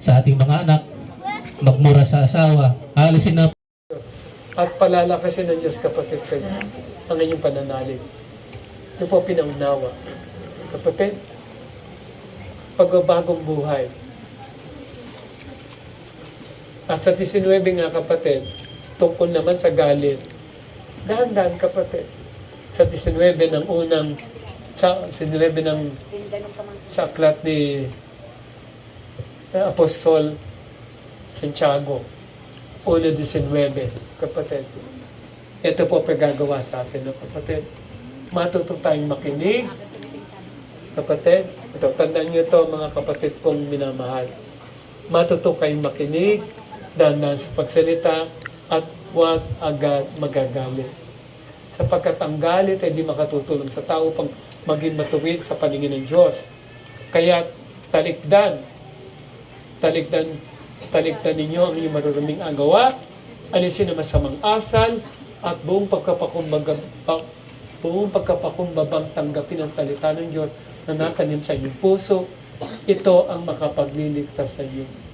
sa ating mga anak, magmura sa asawa, alisin na At palalakasin ng Diyos kapatid kayo ang inyong pananalig. Ito po pinaunawa. Kapatid, pagbabagong buhay. At sa 19 nga kapatid, tungkol naman sa galit. Dahan-dahan kapatid. Sa 19 ng unang, sa 19 ng sa aklat ni eh, Apostol Santiago, 1.19, kapatid. Ito po pagagawa sa atin, no, kapatid. Matuto tayong makinig, kapatid. Ito, tandaan niyo to mga kapatid kong minamahal. Matuto kayong makinig, dahan sa pagsalita, at huwag agad magagalit. Sapagkat ang galit ay di makatutulong sa tao pang maging matuwid sa paningin ng Diyos. Kaya talikdan, talikdan, talikdan ninyo ang inyong maruruming agawa, alisin ang masamang asal, at buong pagkapakumbaga, pa, buong pagkapakumbabang tanggapin ang salita ng Diyos na natanim sa inyong puso, ito ang makapagliligtas sa inyo.